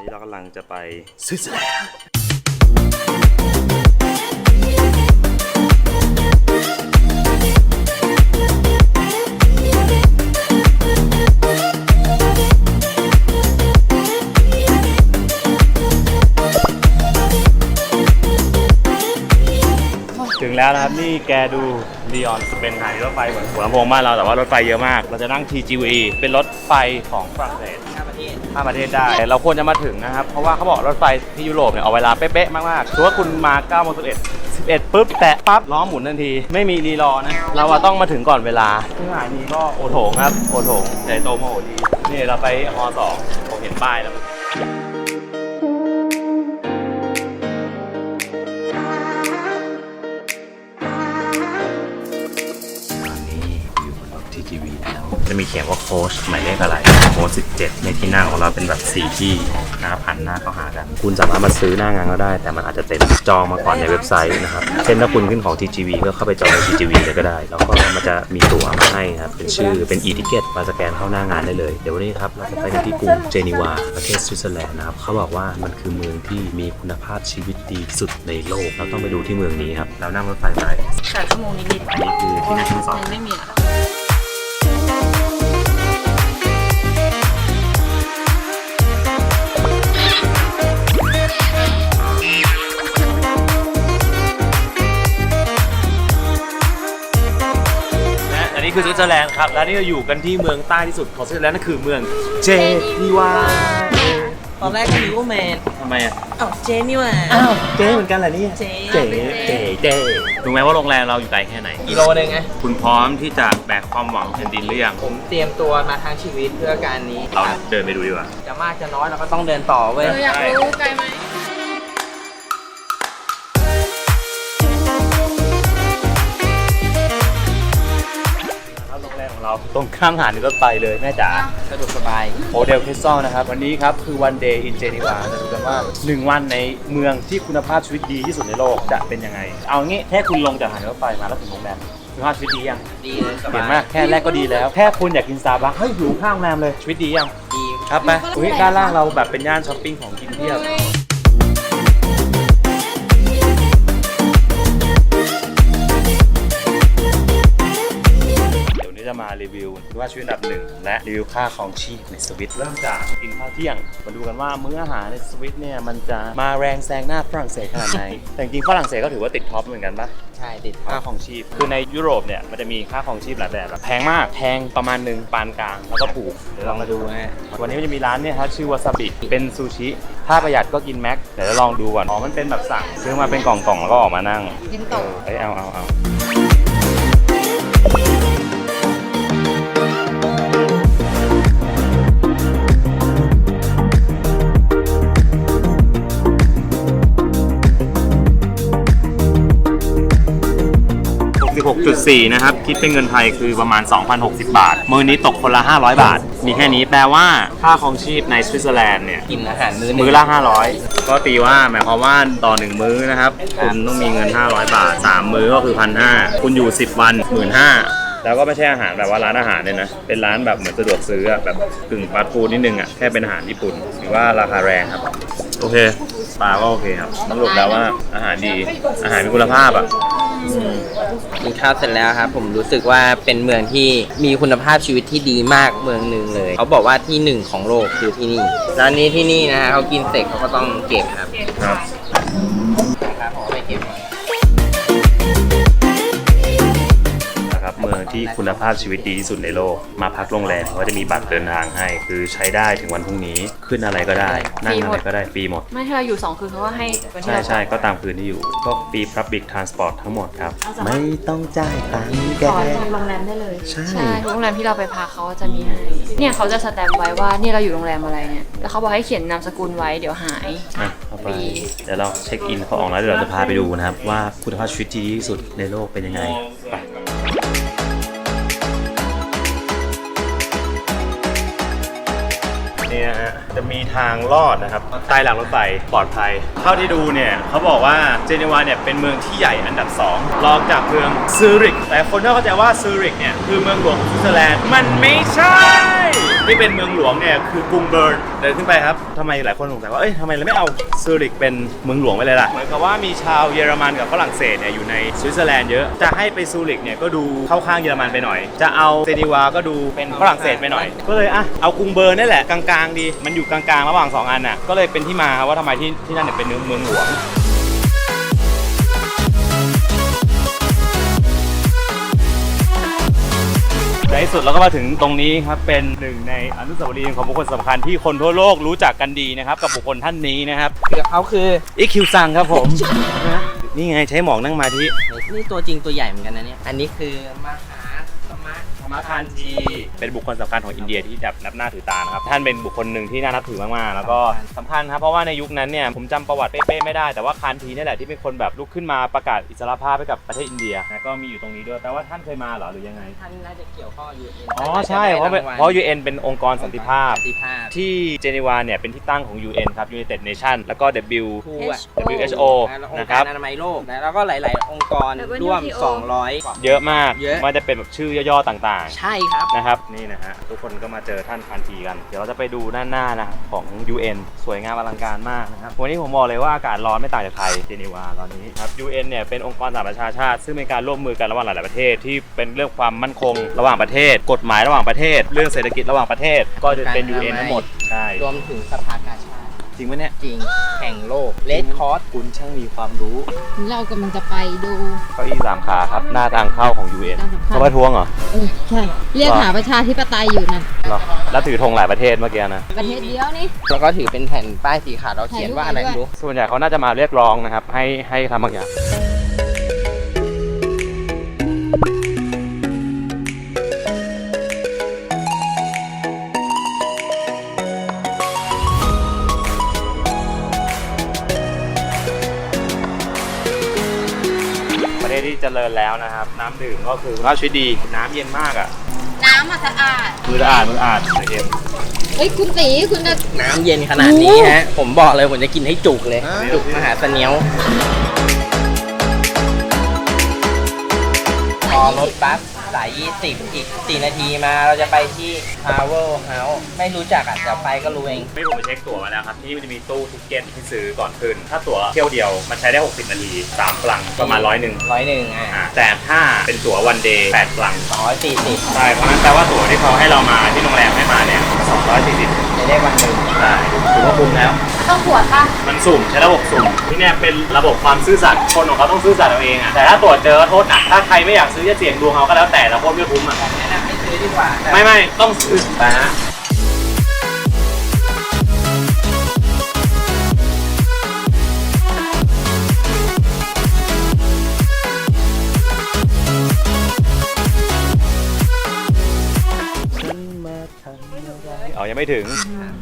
นี้เรากำลังจะไปสวิตเซอร์แลนด์ถึงแล้วนะครับ นี่แกดู ลีออนเป็นสถานีรถไฟเหมือนหัวลำโพงบ้านเราแต่ว่ารถไฟเยอะมาก เราจะนั่ง TGV เป็นรถไฟของฝรั่งเศสข้ามประเทศข้ามประเทศได้ เราควรจะมาถึงนะครับ เพราะว่าเขาบอกรถไฟที่ยุโรปเนี่ยเอาเวลาเป๊ะๆมากๆถือว่าคุณมา9โมง11 11ปุ๊บแตะปั๊บล้อหมุนทันที ไม่มีรีรอนะ เราอะต้องมาถึงก่อนเวลาที่สถานีก็โอโถงครับ โอโถงใหญ่โตมโหฬารนี่เราไปฮอสองผมเห็นป้ายแล้ว จะมีเขียนว่าโค้ชหมายเลขอะไรโค้ช17 ในที่นั่งของเราเป็นแบบ4ที่นะครับหันหน้าเข้าหากัน คุณสามารถมาซื้อหน้างานก็ได้ แต่มันอาจจะเต็มจองมาก่อนในเว็บไซต์นะครับ เช่นถ้าคุณขึ้นของ TGV ก็เข้าไปจองใน TGV เลยก็ได้ แล้วก็มันจะมีตั๋วมาให้ครับเป็นชื่อเป็น e-ticket มาสแกนเข้าหน้างานได้เลย เดี๋ยววันนี้ครับเราจะไปกันที่กรุงเจนีวาประเทศสวิตเซอร์แลนด์นะครับเขาบอกว่ามันคือเมืองที่มีคุณภาพชีวิตดีที่สุดในโลกเราต้องไปดูที่เมืองนี้ครับเรานั่งรถไฟไปสามชั่วโมงนิดอันนี้คือที่นั่งที่สองๆมันไม่มีหรอกและ นนี้คือสวิตเซอร์แลนด์ครับ และนี่เราอยู่กันที่เมืองใต้ที่สุดของสวิตเซอร์แลนด์นั่นคือเมืองเจนีวาตอนแรกก็รู้ว่าแมนทำไมอะอ้าวเจนี่หว่า อ้าวเจเหมือนกันเหรอเนี่ยเจ๊เจเจเจรู้ไหมว่าโรงแรมเราอยู่ไกลแค่ไหน กิโลนึงไง คุณพร้อมที่จะแบกความหวังแผ่นดินหรือยังผมเตรียมตัวมาทั้งชีวิตเพื่อการนี้ เราเดินไปดูดีกว่า จะมากจะน้อยเราก็ต้องเดินต่อเว้ยเอออยากรู้ไกลไหม โรงแรมของเราตรงข้ามหาดรถไฟเลยแม่จ๋าสะดวกสบายโฮเทลคริสตัลนะครับ วันนี้ครับ คือวันเดย์อินเจนีวาจะดูกันว่า 1 วันในเมืองที่คุณภาพชีวิตดีที่สุดในโลกจะเป็นยังไง เอางี้แค่คุณลงจากสถานีรถไฟมาแล้วถึงโรงแรมคุณภาพชีวิตดียังดีเลยสบายเห็นไหมแค่แรกก็ดีแล้ว แค่คุณอยากกินซาบักเฮ้ยอยู่ข้างโรงแรมเลยชีวิตดียังดีครับไปอุ้ยด้านล่างเราแบบเป็นย่านช้อปปิ้งของกินเพียบ วิวว่าชีวิตอันดับหนึ่งและรีวิวค่าของชีพในสวิตเริ่มจากกินข้าวเที่ยง มาดูกันว่ามื้ออาหารในสวิตเนี่ยมันจะมาแรงแซงหน้าฝรั่งเศสขนาดไหน แต่จริงๆฝรั่งเศสก็ถือว่าติดท็อปเหมือนกันปะใช่ติดค่าของชีพ คือในยุโรปเนี่ยมันจะมีค่าของชีพหลายแบบแบบแพงมากแพงประมาณหนึ่งปานกลางแล้วก็ถูกเดี๋ยวเรามาดูนะฮะวันนี้มันจะมีร้านเนี่ยครับชื่อวาซาบิเป็นซูชิถ้าประหยัดก็กินแม็กเดี๋ยวเราลองดูก่อนอ๋อมันเป็นแบบสั่งซื้อมาเป็นกล่องๆแล้วก็ออกมานั่งกินต่อเอ้ยเอาเอาเอา 66.4 นะครับ คิดเป็นเงินไทยคือประมาณ 2,060 บาท มือนี้ตกคนละ 500 บาท มีแค่นี้แปลว่าค่าของชีพในสวิตเซอร์แลนด์เนี่ย กินอาหารมื้อหนึงมื้อละ 500 ก็ตีว่าหมายความว่าต่อ 1 มื้อนะครับ คุณต้องมีเงิน 500 บาท 3 มื้อก็คือ 1,500 คุณอยู่ 10 วัน 15,000แล้วก็ไม่ใช่อาหารแบบว่าร้านอาหารเนี่ยนะ เป็นร้านแบบเหมือนสะดวกซื้ออะแบบกึ่งฟาสต์ฟู้ดนิดนึงอะ แค่เป็นอาหารญี่ปุ่นถือว่าราคาแรงครับ โอเคปลาก็โอเคครับสรุปแล้วว่าอาหารดี อาหารมีคุณภาพอะ กินข้าวเสร็จแล้วครับผมรู้สึกว่าเป็นเมืองที่มีคุณภาพชีวิตที่ดีมากเมืองหนึ่งเลย เขาบอกว่าที่หนึ่งของโลกคือที่นี่ร้านนี้ที่นี่นะฮะเขากินเสร็จเขาก็ต้องเก็บครับ ครับครับ ที่คุณภาพชีวิตดีที่สุดในโลก มาพักโรงแรมเขาจะมีบัตรเดินทางให้ คือใช้ได้ถึงวันพรุ่งนี้ขึ้นอะไรก็ได้ นั่งอะไรก็ได้ฟรีหมด ไม่ถ้าเราอยู่สองคืนเขาก็ให้วันที่ใช่เราใช่ก็ตามคืนที่อยู่ ก็ฟรี Public Transport ทั้งหมดครับเอาสามารถไม่ต้องจ่ายตังค์แก ขอจองโรงแรมได้เลย ใช่ทุกโรงแรมที่เราไปพักเขาก็จะมีให้ เนี่ยเขาจะสแตมป์ไว้ว่านี่เราอยู่โรงแรมอะไรเนี่ย แล้วเขาบอกให้เขียนนามสกุลไว้เดี๋ยวหาย อะเอาไปฟรีเดี๋ยวเราเช็คอินเขาออกแล้วเดี๋ยวเราจะพาไปดูนะครับ ว่าคุณภาพชีวิตที่ดีที่สุดในโลกเป็นยังไง นี่ยฮะจะมีทางลอดนะครับใต้รางรถไฟปลอดภัย เท่าที่ดูเนี่ยเขาบอกว่าเจนีวาเนี่ยเป็นเมืองที่ใหญ่อันดับ 2 รองจากเมืองซูริกแต่คนที่เข้าใจว่าซูริกเนี่ยคือเมืองหลวงของสวิตเซอร์แลนด์มันไม่ใช่เจ ที่เป็นเมืองหลวงเนี่ยคือกรุงเบิร์นเดินขึ้นไปครับทำไมหลายคนสงสัยว่าเอ้ยทำไมเราไม่เอาซูริกเป็นเมืองหลวงไปเลยล่ะเหมือนกับว่ามีชาวเยอรมันกับฝรั่งเศสเนี่ยอยู่ในสวิตเซอร์แลนด์เยอะจะให้ไปซูริกเนี่ยก็ดูเข้าข้างเยอรมันไปหน่อย จะเอาเซนิวาก็ดูเป็นฝรั่งเศสไปหน่อย ก็เลยอะเอากรุงเบิร์นนี่แหละกลางๆดีมันอยู่กลางๆ ระหว่างสองอันน่ะก็เลยเป็นที่มาครับว่าทำไมที่ที่นั่นเนี่ยเป็นเมืองหลวง ในที่สุดเราก็มาถึงตรงนี้ครับเป็นหนึ่งในอนุสาวรีย์ของบุคคลสำคัญที่คนทั่วโลกรู้จักกันดีนะครับ กับบุคคลท่านนี้นะครับคือเขาคืออีคิวซังครับผม นะนี่ไงใช้หมอกนั่งมาที่ นี่ตัวจริงตัวใหญ่เหมือนกันนะเนี่ย อันนี้คือมหาส มะธรรมคานทีเป็นบุคคลสำคัญของอินเดียที่แบบนับหน้าถือตานะครับ ท่านเป็นบุคคลหนึ่งที่น่านับถือมากๆ แล้วก็สำคัญครับเพราะว่าในยุคนั้นเนี่ยผมจำประวัติเป๊ะๆไม่ได้แต่ว่าคานทีนี่แหละที่เป็นคนแบบลุกขึ้นมาประกาศอิสรภาพให้กับประเทศอินเดียนะก็มีอยู่ตรงนี้ด้วยแต่ว่าท่านเคยมาเหรอหรือยังไง ท่านน่าจะเกี่ยวข้องกับ UN อ๋อใช่เพราะเป็นเพราะ UN เป็นองค์กรสันติภาพ สันติภาพ ที่เจนีวาเนี่ยเป็นที่ตั้งของ UN ครับ United Nation แล้วก็ W ทูอะ WHO องนะค์คการรับอนามัยโลกนะแล้วก็หลาย ๆ องค์กร WTO ร่วม200กว่า เยอะมากเยอะมันจะเป็นแบบชื่อย่อๆต่างใช่ครับๆนะครับนี่นะฮะทุกคนก็มาเจอท่านพันทีกัน เดี๋ยวเราจะไปดูด้านหน้านะครับของ UN สวยงามอลังการมากนะครับวันนี้ผมบอกเลยว่าอากาศร้อนไม่ต่างจากไทยเจนีวาตอนนี้ครับ UN เนี่ยเป็นองค์กรสหประชาชาติ ซึ่งเป็นการร่วมมือกันระหว่างหลาย ๆ ประเทศ ที่เป็นเรื่องความมั่นคงระหว่างประเทศ กฎหมายระหว่างประเทศ เรื่องเศรษฐกิจระหว่างประเทศ ก็จะเป็น UN ทั้งหมดใช่ รวมถึงสภากาชาติ จริงไหมเนี่ยจริงแห่งโลกเลดคอร์สคุณช่างมีความรู้ เรากำลังจะไปดูเก้าอี้สามขาครับหน้าทางเข้าของ UN ด้านสำคัญเขาประท้วงเหรอเออใช่เรียกหาประชาธิปไตยอยู่นะเหรอแล้วถือธงหลายประเทศเมื่อกี้นะ ประเทศเดียวนี่ แล้วก็ถือเป็นแผ่นป้ายสีขาวเราเขียนว่าอะไรไม่รู้ ส่วนใหญ่เขาน่าจะมาเรียกร้องนะครับ ให้ให้ทำบางอย่างประเท เจริญแล้วนะครับ น้ำดื่มก็คือคุณภาพชีวิตดีน้ำเย็นมากอะน้ำมาสะอาด มือสะอาดมือสะอาดแต่เย็นเฮ้ยคุณตีคุณจะ น้ำเย็นขนาดนี้ฮะ ผมบอกเลยผมจะกินให้จุกเลย จุกมหาเสนียวพอรถบัส สาย 20 อีก 4 นาทีมาเราจะไปที่ Power House ไม่รู้จักอะเดี๋ยวไปก็รู้เอง ไม่ผมไปเช็คตั๋วมาแล้วครับ ที่มันจะมีตู้ทิกเก็ตที่ซื้อก่อนขึ้น ถ้าตั๋วเที่ยวเดียวมันใช้ได้ 60 นาที3ฟลังประมาณร้อยหนึ่งร้อยหนึ่งอะอ่าแต่ถ้าเป็นตั๋ววันเดย์8ฟลังสองร้อยสี่สิบใช่เพราะฉะนั้นแปลว่าตั๋วที่เขาให้เรามาที่โรงแรมให้มาเนี่ย 240จะได้วันหนึ่งใช่ถือว่าคุ้มแล้ว ต้องหัวค่ะมันสุ่มใช้ระบบสุ่มที่เนี่ยเป็นระบบความซื่อสัตย์คนของเขาต้องซื่อสัตย์เอาเองอะแต่ถ้าตรวจเจอโทษหนักถ้าใครไม่อยากซื้อจะเสี่ยงดวงเขาก็แล้วแต่แต่โคตรไม่คุ้มอะแนะนำให้ซื้อดีกว่าแต่ไม่ไม่ต้องซื้อนะฮะ ไม่ถึง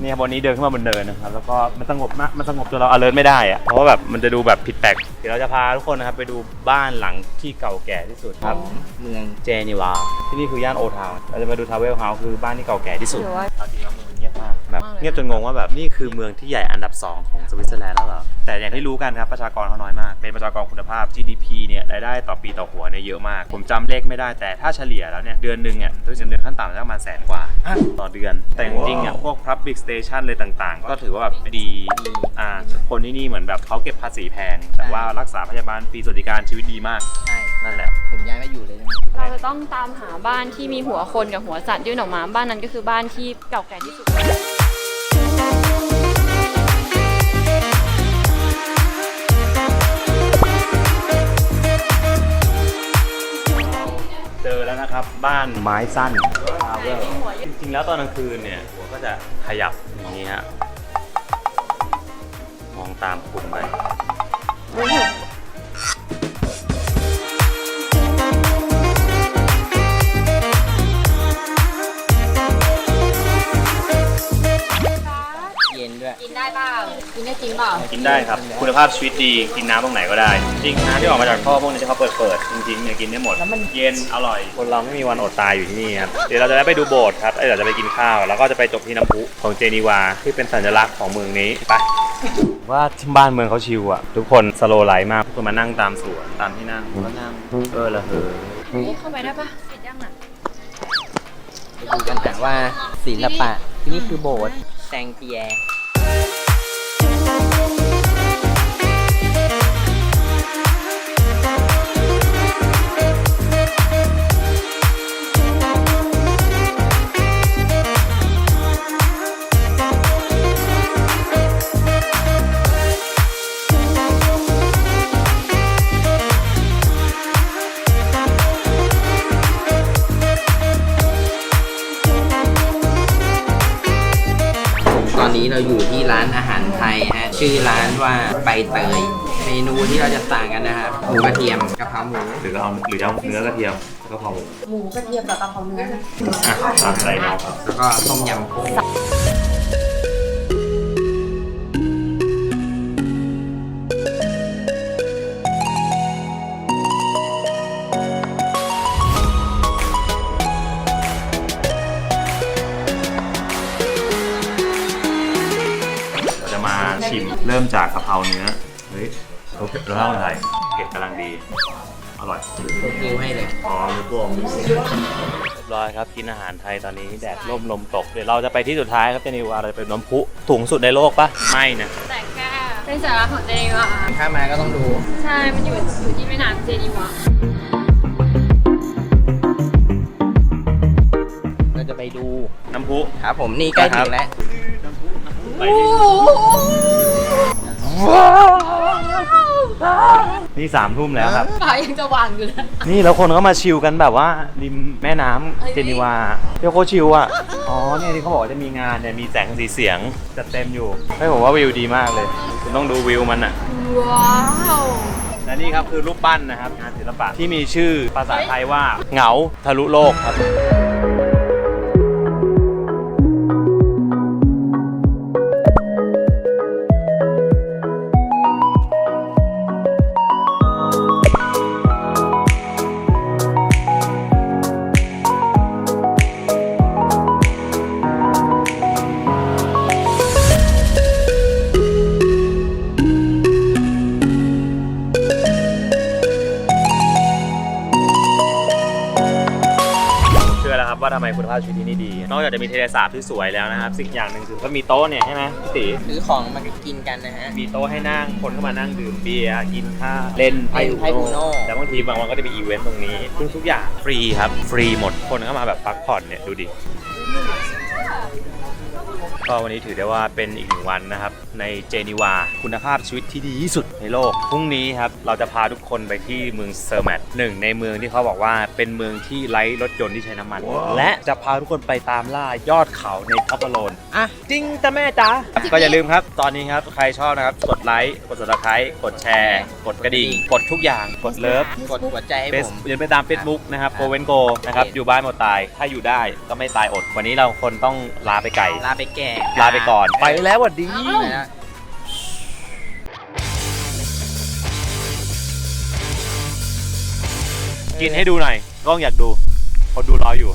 เนี่ยวันนี้เดินขึ้นมาบนเนินนะครับแล้วก็มันสงบมากมันสงบจนเรา alert ไม่ได้อะเพราะว่าแบบมันจะดูแบบผิดแปลกเดี๋ยวเราจะพาทุกคนนะครับไปดูบ้านหลังที่เก่าแก่ที่สุดครับเมืองเจนีวาที่นี่คือย่านโอทาวน์เราจะมาดูทาวเวลเฮาส์คือบ้านที่เก่าแก่ที่สุดหรือว่าเอาจริงแล้วเมืองเงียบมาก แบบมากเลยนะเงียบจนงงว่าแบบนี่คือเมืองที่ใหญ่อันดับ 2 ของสวิตเซอร์แลนด์แล้วเหรอ แต่อย่างที่รู้กันครับประชากรเขาน้อยมาก เป็นประชากรคุณภาพ GDP เนี่ยรายได้ต่อปีต่อหัวเนี่ยเยอะมาก ผมจำเลขไม่ได้แต่ถ้าเฉลี่ยแล้วเนี่ยเดือนหนึ่งเนี่ยโดยเฉลี่ยขั้นต่ำจะประมาณแสนกว่า ต่อเดือน แต่จริงๆเนี่ยพวก public station เลยต่างๆ ก็ถือว่าแบบดีอ่าคนที่นี่เหมือนแบบเขาเก็บภาษีแพง แต่ว่ารักษาพยาบาลฟรีสวัสดิการชีวิตดีมากใช่นั่นแหละผมย้ายมาอยู่เลยนะเราจะต้องตามหาบ้านที่มีหัวคนกับหัวสัตว์ยื่นออกมาบ้านนั้นก็คือบ้านที่เก่าแก่ที่สุด นะครับ บ้านไม้สั้นทาวเวลจริงๆ แล้วตอนกลางคืนเนี่ยหัวก็จะขยับอย่างนี้ฮะ มองตามคุณไป เปล่ากินได้ครับ คุณภาพชีวิตดีกินน้ำตรงไหนก็ได้ จริงน้ำที่ออกมาจากท่อพวกนี้ที่เขาเปิดเปิดๆจริงๆเนี่ยกินได้หมดแล้วมันเย็นอร่อย คนเราไม่มีวันอดตายอยู่ที่นี่ครับเดี๋ยวเราจะได้ไปดูโบสถ์ครับเอ้ยเดี๋ยวจะไปกินข้าว แล้วก็จะไปจบที่น้ำพุของเจนีวาที่เป็นสัญลักษณ์ของเมืองนี้ไปว่าที่บ้านเมืองเขาชิลอะทุกคนสโลไลฟ์มากทุกคนมานั่งตามสวนตามที่นั่งแล้วนั่งเออละเหอนี่เข้าไปได้ปะปิดยังอะไปดูกันนะว่าศิลปะที่นี่คือโบสถ์แซงเปียร์ เตย เมนูที่เราจะสั่งกันนะครับหมูกระเทียมกะเพราหมูหรือเอาหรือเอาเนื้อกระเทียมแล้วก็พอหมูหมูกระเทียมกับกะเพราเนื้อ อะตามใจน้องครับ แล้วก็ต้มยำกุ้ง ชิม เริ่มจากกะเพราเนื้อ เฮ้ยเราเผ็ดเราเท่าไหร่เผ็ดกำลังดี อร่อยคลุกนิ้วให้เลย อ๋อมือพวงเรียบร้อยครับกินอาหารไทยตอนนี้แดดร่มลมตก เดี๋ยวเราจะไปที่สุดท้ายครับเจนิวาเราจะไปน้ำพุสูงสุดในโลกปะไม่นะแต่แค่เป็นสาระของเจนีวาถ้ามาก็ต้องดู ใช่ มันอยู่อยู่ที่แม่น้ำเจนีวาเราจะไปดูน้ำพุครับผมนี่ใกล้ถึงแล้ว ไปดินี่สามทุ่มแล้วครับฟ้ายังจะวางอยู่เลยนี่แล้วคนก็มาชิลกันแบบว่าริมแม่น้ำเจนีวาเที่ยวโคตรชิลอะ อ๋อเนี่ยที่เขาบอกว่าจะมีงานเนี่ยมีแสงสีเสียงจัดเต็มอยู่ให้ผมว่าวิวดีมากเลย คุณต้องดูวิวมันอะ ว้าวและนี่ครับคือรูปปั้นนะครับงานศิลปะที่มีชื่อภาษาไทยว่าเหงาทะลุโลกครับ ทำไมคุณภาพชีวิตที่นี่ดี นอกจากจะมีเทเลสาบที่สวยแล้วนะครับสิ่งอย่างหนึ่งคือก็มีโต๊ะเนี่ยใช่ไหมพี่ตีซื้อของมากินกันนะฮะ มีโต๊ะให้นั่งคนเข้ามานั่งดื่มเบียร์กินข้าวเล่นไพ่เล่นไพ่อูอูโน่ โน่แล้วบางทีบางวันก็จะมีอีเวนต์ตรงนี้ทุกทุกอย่างฟรีครับฟรีหมดคนก็มาแบบพักผ่อนเนี่ยดูดิ ก็วันนี้ถือได้ว่าเป็นอีกหนึ่งวันนะครับ ในเจนีวา คุณภาพชีวิตที่ดีที่สุดในโลก พรุ่งนี้ครับ เราจะพาทุกคนไปที่เมืองเซอร์แมตหนึ่งในเมืองที่เขาบอกว่าเป็นเมืองที่ไร้รถยนต์ที่ใช้น้ำมัน และจะพาทุกคนไปตามล่ายอดเขาในทับโลนอะ จริงจ้ะแม่จ๋าก็อย่าลืมครับ ตอนนี้ครับ ใครชอบนะครับ กดไลค์กด subscribe กดแชร์ กดกระดิ่งกดทุกอย่างกดเลิฟกดหัวใจให้เฟซผมเดินไปตาม Facebook นะครับโกเวนโกนะครับอยู่บ้านหมดตายถ้าอยู่ได้ก็ไม่ตายอด วันนี้เราคนต้องลาไปไก่ ลาไปแก่ลาไปก่อน ไปแล้วสวัสดี ไปแล้วกินให้ดูหน่อยกล้องอยากดูคนดูรออยู่